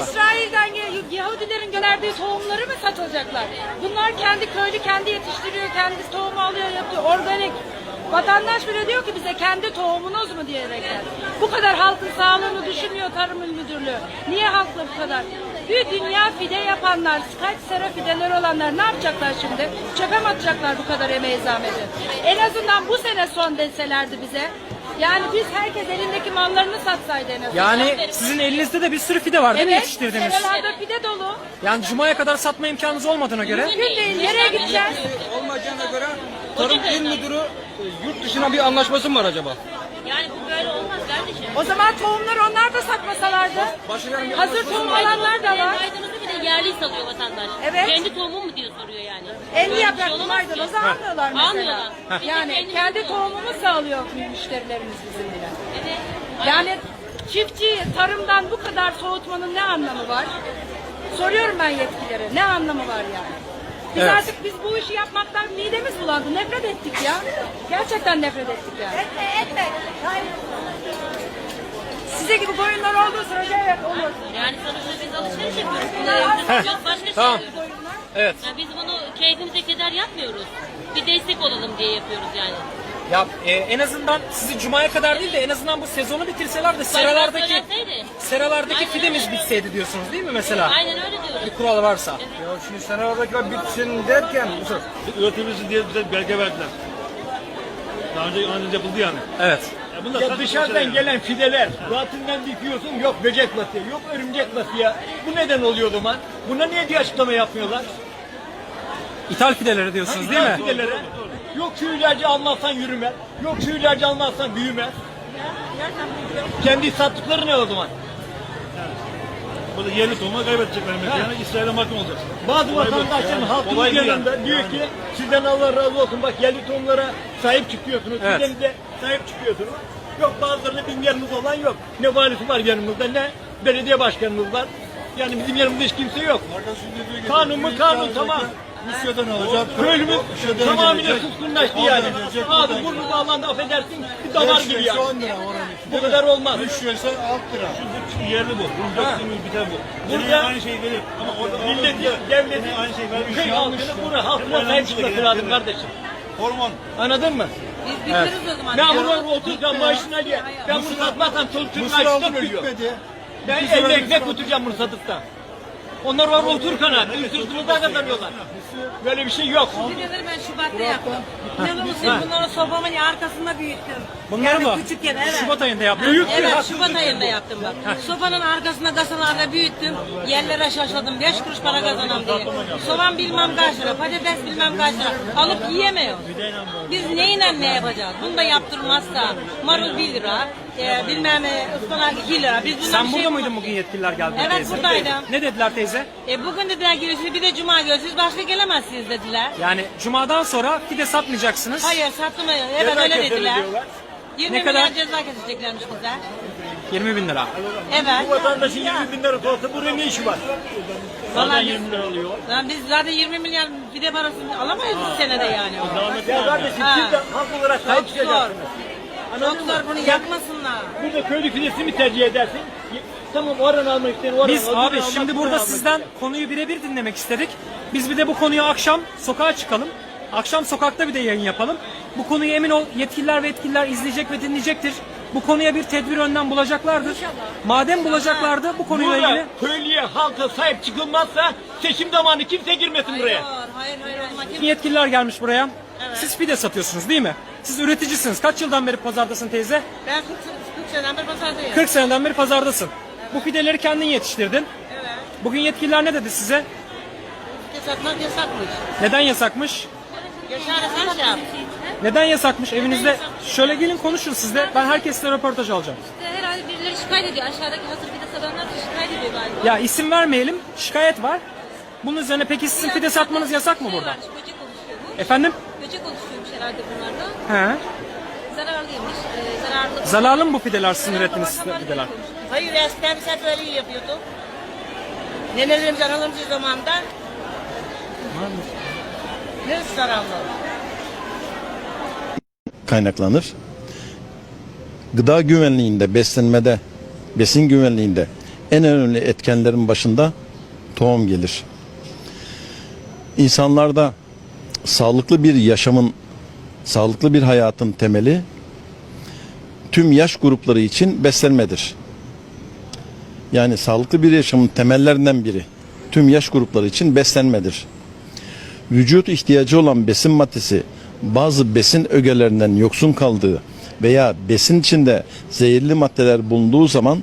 İsrail'den Yahudilerin gönderdiği tohumları mı satılacaklar? Bunlar kendi köylü kendi yetiştiriyor, kendi tohumu alıyor, yapıyor, organik. Vatandaş bile diyor ki bize kendi tohumunuz mu diyerekten. Bu kadar halkın sağlığını düşünmüyor Tarım İl Müdürlüğü. Niye halkla bu kadar? Bir dünya fide yapanlar, kaç sene fideler olanlar ne yapacaklar şimdi? Çöpe mi atacaklar bu kadar emeği zahmeti? En azından bu sene son deselerdi bize. Yani biz herkes elindeki mallarını satsaydı en azından. Yani sizin elinizde de bir sürü fide var değil mi Evet, yetiştirdiğiniz? seralarda pide dolu. Yani Cuma'ya kadar satma imkanınız olmadığına göre. Mümkün değil. Nereye gideceğiz? Olmayacağına göre Tarım İl Müdürü e, yurt dışına bir anlaşması mı var acaba? Yani bu böyle olmaz kardeşim. O zaman tohumları onlar da satmasalardı. Bir Hazır tohum alanlar da var. Maydanozu bile yerli salıyor vatandaş. Evet. Kendi tohumu mu diye soruyor yani. 50 Böyle bir yapraklı maydanozu almıyorlar mesela. Almıyorlar. Yani kendi alıyoruz. tohumunu sağlıyor müşterilerimiz bizim bile. Yani çiftçi tarımdan bu kadar soğutmanın ne anlamı var? Soruyorum ben yetkililere. Ne anlamı var yani? Biz Evet. artık biz bu işi yapmaktan midemiz bulandı. Nefret ettik ya. Gerçekten nefret ettik yani. Etme etme. Size gibi koyunlar olduğu sürece evet olur. Yani sonuçta biz alışveriş yapıyoruz. Bunu evde yok başka şey Tamam. yapıyoruz. Evet. Yani biz bunu keyfimize keder yapmıyoruz. Bir destek olalım diye yapıyoruz yani. Ya e, en azından sizi Cuma'ya kadar değil de en azından bu sezonu bitirseler de seralardaki söylenseydi. seralardaki Aynen fidemiz öyle. bitseydi diyorsunuz değil mi mesela? Aynen öyle diyoruz. Bir kural varsa. Ya şimdi senaryodakiler bitsin derken Yusuf, üretimimizi diye bize belge verdiler. Daha önce, önce yapıldı yani. Evet. Ya bunlar Ya dışarıdan şeyler yani. gelen fideler, zatından dikiyorsun yok böcek batıyor, yok örümcek batıyor. Bu neden oluyor o zaman? Buna niye diye açıklama yapmıyorlar? İthal fideleri diyorsunuz değil mi? Fidelere. Yok şu ilacı almazsan yürümez, yok şu ilacı almazsan büyümez. Kendi sattıkları ne o zaman? Burada yerli tohumu kaybedecekler mesela. Yani İsrail'e mahkum olacağız. Bazı Olay bu. vatandaşların Yani halkımız olay bu yani. yanında diyor ki sizden Allah razı olsun bak yerli tohumlara sahip çıkıyorsunuz, Evet. fidenize sahip çıkıyorsunuz. Yok bazılarında bizim yanımız olan yok. Ne valisi var yanımızda ne belediye başkanımız var. Yani bizim yanımızda hiç kimse yok. Kanun mu kanun tamam. Rusya'dan alacak. Köylümüz Rusya'dan tamamıyla gelecek, Ağzı buradan burnu bağlandı affedersin bir damar gibi yani. 10 lira oranı. Bu kadar olmaz. 3 liraysa 6 lira. Yerli bu. Bunun döktüğümüz biter bu. Burada- Burada aynı şeyi verir. Ama orada Milleti, devleti, aynı şeyi vermiş. köy halkını, bunu halkına sahip çıkması lazım kardeşim. Hormon. Anladın mı? Biz bitiririz o zaman. Ben bunu 30 lira maaşına diye, ben bunu satmazsam çoluk çocuğun açlıktan ölüyor. bitmedi. Ben evde ekmek götüreceğim bunu satıp da. Onlar var otur kanat, ısırtımızdan kazanıyorlar. Böyle bir şey yok. Fideleri ben Şubat'ta yaptım. İnanır mısın bunları sobamın arkasında büyüttüm. Bunları mı? Küçükken evet. Şubat ayında yaptım. Büyük bir Evet haksızlık. Şubat ayında yaptım bak. Sobanın arkasında kasalarda büyüttüm. Yerlere şaşladım. 5 kuruş para kazanam diye. Soğan bilmem kaç lira, patates bilmem kaç lira. Alıp yiyemiyoruz. Biz neyle ne yapacağız? Bunu da yaptırmazsa marul 1 lira, e, bilmem ıspanak 2 lira. Biz bundan Sen bir burada şey mıydın bugün yetkililer geldi Evet, teyze? buradaydım. Ne dediler teyze? E bugün dediler görüşürüz bir de cuma görüşürüz başka gelemezsiniz dediler. Yani Cuma'dan sonra fide satmayacaksınız. Hayır sattım evet öyle dediler. diyorlar. 20 Ne kadar? ceza keseceklermiş bize. 20 bin lira. Evet. Bu vatandaşın 20 bin lira olsa buraya ne işi var? Zaten Vallahi 20 lira alıyor. Lan biz zaten 20 milyar fide parasını alamayız bu senede yani. Ya kardeşim Ha. siz de halk olarak sahip Çok zor. çıkacaksınız. Çok Anladın mı? zor bunu yapmasınlar. Burada köylü fidesi mi tercih edersin? Tamam oran almak isteyen oran Biz al, bunu abi almak şimdi burada almak sizden konuyu birebir dinlemek istedik. Biz bir de bu konuyu akşam sokağa çıkalım. Akşam sokakta bir de yayın yapalım. Bu konuyu emin ol yetkililer ve yetkililer izleyecek ve dinleyecektir. Bu konuya bir tedbir önlem bulacaklardır. Madem bulacaklardı bu konuyla Burada ilgili köylüye halka sahip çıkılmazsa seçim zamanı kimse girmesin buraya. Hayır, hayır, hayır. olmaz. Kim- yetkililer gelmiş buraya. Siz pide satıyorsunuz değil mi? Siz üreticisiniz. Kaç yıldan beri pazardasın teyze? Ben 40, 40 seneden beri pazardayım. 40 seneden beri pazardasın. Bu fideleri kendin yetiştirdin. Evet. Bugün yetkililer ne dedi size? Fide satmak yasakmış. Neden yasakmış? Yaşar sen şey yap. Neden yasakmış? Evinizde şöyle gelin konuşun sizle. Ben herkesle röportaj alacağım. İşte herhalde birileri şikayet ediyor. Aşağıdaki hazır fide satanlar da şikayet ediyor galiba. Ya isim vermeyelim. Şikayet var. Bunun üzerine peki sizin fide satmanız yasak mı Şey burada? varmış, Böcek oluşuyormuş. Efendim? Böcek oluşuyormuş herhalde bunlarda. He. Zararlıymış. E, zararlı. Zararlı mı bu fideler sizin ürettiğiniz fideler? Hayır eskiden biz hep öyle yapıyorduk. Nenelerimiz analarımız zamanında. Ne zararlı? kaynaklanır. Gıda güvenliğinde, beslenmede, besin güvenliğinde en önemli etkenlerin başında tohum gelir. İnsanlarda sağlıklı bir yaşamın, sağlıklı bir hayatın temeli tüm yaş grupları için beslenmedir. Yani sağlıklı bir yaşamın temellerinden biri tüm yaş grupları için beslenmedir. Vücut ihtiyacı olan besin maddesi bazı besin ögelerinden yoksun kaldığı veya besin içinde zehirli maddeler bulunduğu zaman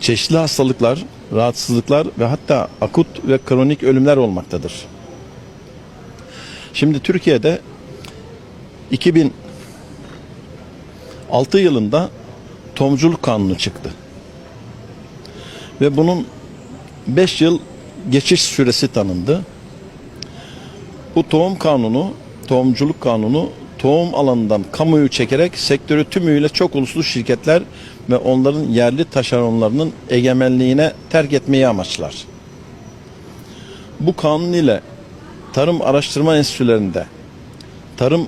çeşitli hastalıklar, rahatsızlıklar ve hatta akut ve kronik ölümler olmaktadır. Şimdi Türkiye'de 2006 yılında tomculuk kanunu çıktı. Ve bunun 5 yıl geçiş süresi tanındı. Bu tohum kanunu, tohumculuk kanunu tohum alanından kamuyu çekerek sektörü tümüyle çok uluslu şirketler ve onların yerli taşeronlarının egemenliğine terk etmeyi amaçlar. Bu kanun ile tarım araştırma enstitülerinde tarım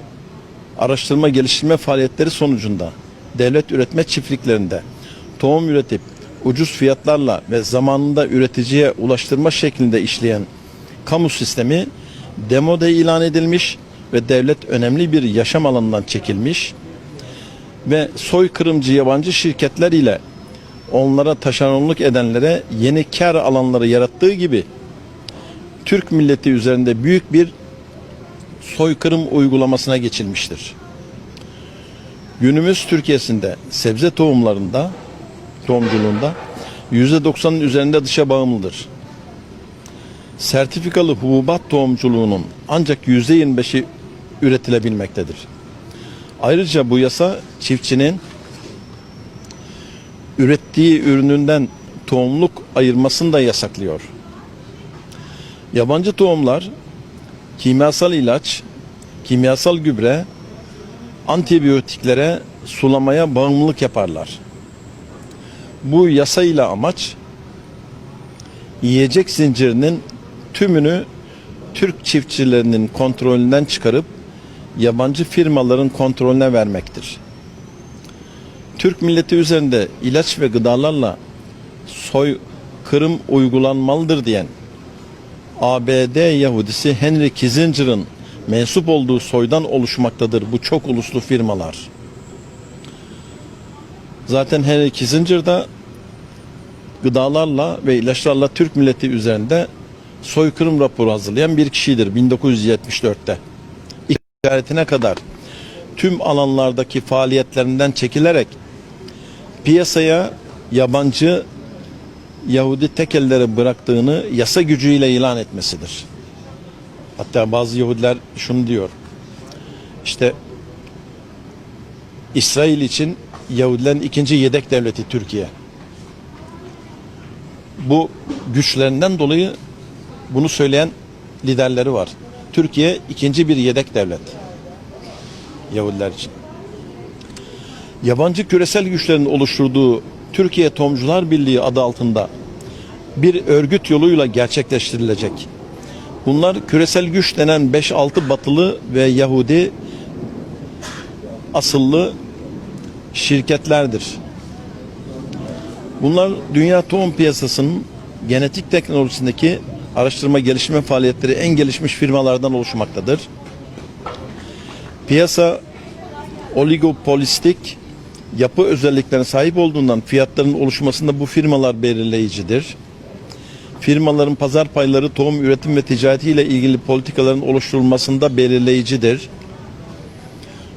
araştırma geliştirme faaliyetleri sonucunda devlet üretme çiftliklerinde tohum üretip ucuz fiyatlarla ve zamanında üreticiye ulaştırma şeklinde işleyen kamu sistemi demode ilan edilmiş ve devlet önemli bir yaşam alanından çekilmiş ve soykırımcı yabancı şirketler ile onlara taşeronluk edenlere yeni kar alanları yarattığı gibi Türk milleti üzerinde büyük bir soykırım uygulamasına geçilmiştir. Günümüz Türkiye'sinde sebze tohumlarında, tohumculuğunda %90'ın üzerinde dışa bağımlıdır. Sertifikalı hububat tohumculuğunun ancak %25'i üretilebilmektedir. Ayrıca bu yasa çiftçinin ürettiği ürününden tohumluk ayırmasını da yasaklıyor. Yabancı tohumlar kimyasal ilaç, kimyasal gübre, antibiyotiklere, sulamaya bağımlılık yaparlar. Bu yasayla amaç yiyecek zincirinin tümünü Türk çiftçilerinin kontrolünden çıkarıp yabancı firmaların kontrolüne vermektir. Türk milleti üzerinde ilaç ve gıdalarla soy kırım uygulanmalıdır diyen ABD Yahudisi Henry Kissinger'ın mensup olduğu soydan oluşmaktadır bu çok uluslu firmalar. Zaten Kissinger da gıdalarla ve ilaçlarla Türk milleti üzerinde soykırım raporu hazırlayan bir kişidir 1974'te. İkaretine kadar tüm alanlardaki faaliyetlerinden çekilerek piyasaya yabancı Yahudi tekellere bıraktığını yasa gücüyle ilan etmesidir. Hatta bazı Yahudiler şunu diyor. İşte İsrail için Yahudilerin ikinci yedek devleti Türkiye. Bu güçlerinden dolayı bunu söyleyen liderleri var. Türkiye ikinci bir yedek devlet. Yahudiler için. Yabancı küresel güçlerin oluşturduğu Türkiye Tomcular Birliği adı altında bir örgüt yoluyla gerçekleştirilecek. Bunlar küresel güç denen 5-6 batılı ve Yahudi asıllı şirketlerdir. Bunlar dünya tohum piyasasının genetik teknolojisindeki araştırma geliştirme faaliyetleri en gelişmiş firmalardan oluşmaktadır. Piyasa oligopolistik yapı özelliklerine sahip olduğundan fiyatların oluşmasında bu firmalar belirleyicidir. Firmaların pazar payları tohum üretim ve ticaretiyle ilgili politikaların oluşturulmasında belirleyicidir.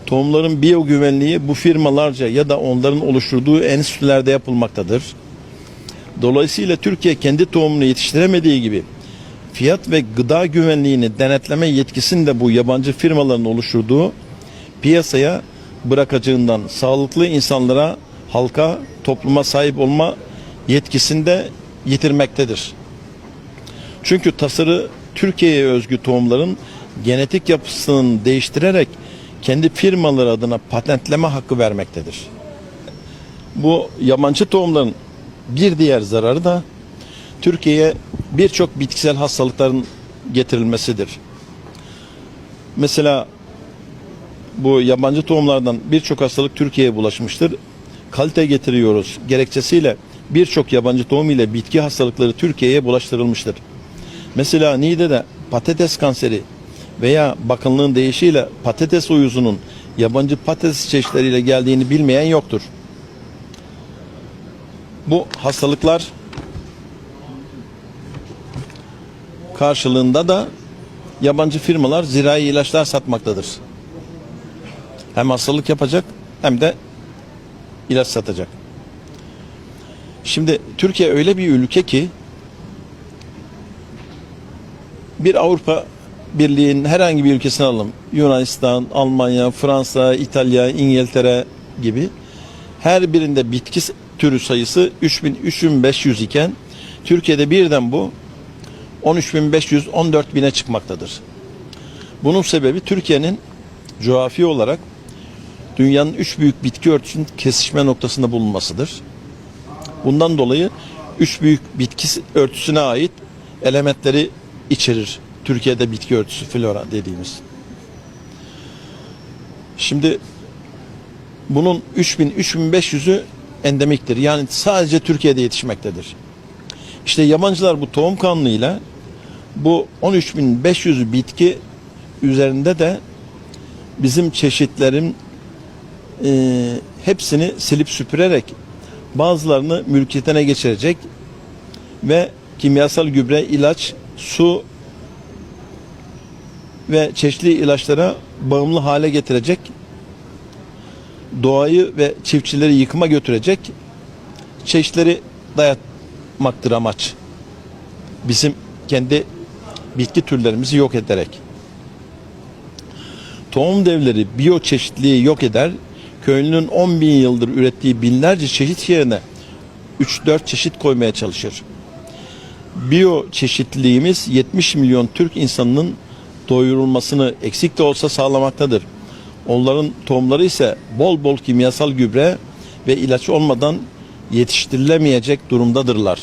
Tohumların biyogüvenliği bu firmalarca ya da onların oluşturduğu enstitülerde yapılmaktadır. Dolayısıyla Türkiye kendi tohumunu yetiştiremediği gibi fiyat ve gıda güvenliğini denetleme yetkisini de bu yabancı firmaların oluşturduğu piyasaya bırakacağından sağlıklı insanlara, halka, topluma sahip olma yetkisini de yitirmektedir. Çünkü tasarı Türkiye'ye özgü tohumların genetik yapısını değiştirerek kendi firmaları adına patentleme hakkı vermektedir. Bu yabancı tohumların bir diğer zararı da Türkiye'ye birçok bitkisel hastalıkların getirilmesidir. Mesela bu yabancı tohumlardan birçok hastalık Türkiye'ye bulaşmıştır. Kalite getiriyoruz gerekçesiyle birçok yabancı tohum ile bitki hastalıkları Türkiye'ye bulaştırılmıştır. Mesela Niğde'de patates kanseri veya bakanlığın deyişiyle patates uyuzunun yabancı patates çeşitleriyle geldiğini bilmeyen yoktur. Bu hastalıklar karşılığında da yabancı firmalar zirai ilaçlar satmaktadır. Hem hastalık yapacak hem de ilaç satacak. Şimdi Türkiye öyle bir ülke ki bir Avrupa Birliği'nin herhangi bir ülkesini alalım. Yunanistan, Almanya, Fransa, İtalya, İngiltere gibi her birinde bitki türü sayısı 3000 3500 iken Türkiye'de birden bu 13500 14000'e çıkmaktadır. Bunun sebebi Türkiye'nin coğrafi olarak dünyanın üç büyük bitki örtüsünün kesişme noktasında bulunmasıdır. Bundan dolayı üç büyük bitki örtüsüne ait elementleri içerir. Türkiye'de bitki örtüsü flora dediğimiz. Şimdi bunun 3000-3500'ü endemiktir. Yani sadece Türkiye'de yetişmektedir. İşte yabancılar bu tohum kanunuyla bu 13.500 bitki üzerinde de bizim çeşitlerin e, hepsini silip süpürerek bazılarını mülkiyetine geçirecek ve kimyasal gübre, ilaç, su ve çeşitli ilaçlara bağımlı hale getirecek doğayı ve çiftçileri yıkıma götürecek çeşitleri dayatmaktır amaç. Bizim kendi bitki türlerimizi yok ederek. Tohum devleri biyoçeşitliliği yok eder, köylünün 10 bin yıldır ürettiği binlerce çeşit yerine 3-4 çeşit koymaya çalışır. Biyoçeşitliliğimiz 70 milyon Türk insanının doyurulmasını eksik de olsa sağlamaktadır. Onların tohumları ise bol bol kimyasal gübre ve ilaç olmadan yetiştirilemeyecek durumdadırlar.